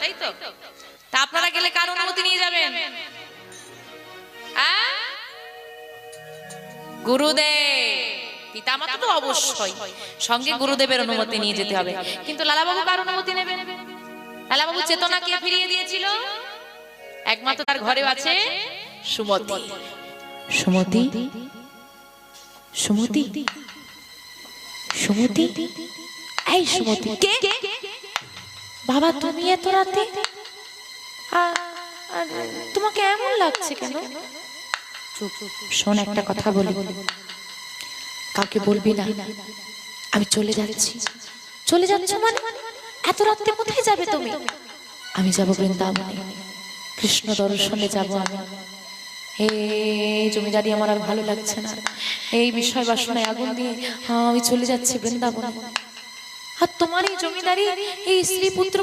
তাই তো? তা আপনারা গেলে কার অনুমতি নিয়ে যাবেন? গুরুদেব! পিতামাতা তো অবশ্যই। সঙ্গে গুরুদেবের অনুমতি নিয়ে যেতে হবে। কিন্তু লালাবাবু কার অনুমতি নেবেন? লালাবাবু চেতনা কে ফিরিয়ে দিয়েছিল? একমাত্র তার ঘরে আছে সুমতি। সুমতি? সুমতি? সুমতি? এই সুমতি কে? বাবা তুমি এত রাতে? তোমাকে এমন লাগছে কেন? চুপ শোন একটা কথা বলি। কাউকে বলবি না। আমি চলে যাচ্ছি। চলে যাচ্ছ মানে? এত রাত্রে কোথায় যাবে তুমি? আমি যাব বৃন্দাবনে। কৃষ্ণ দর্শনে যাব আমি। এই জমিদারি আমার আর ভালো লাগছে না। এই বিষয় বাসনায় আগুন দিয়ে আমি চলে যাচ্ছি বৃন্দাবনে। আর তোমার এই জমিদারি এই স্ত্রী পুত্র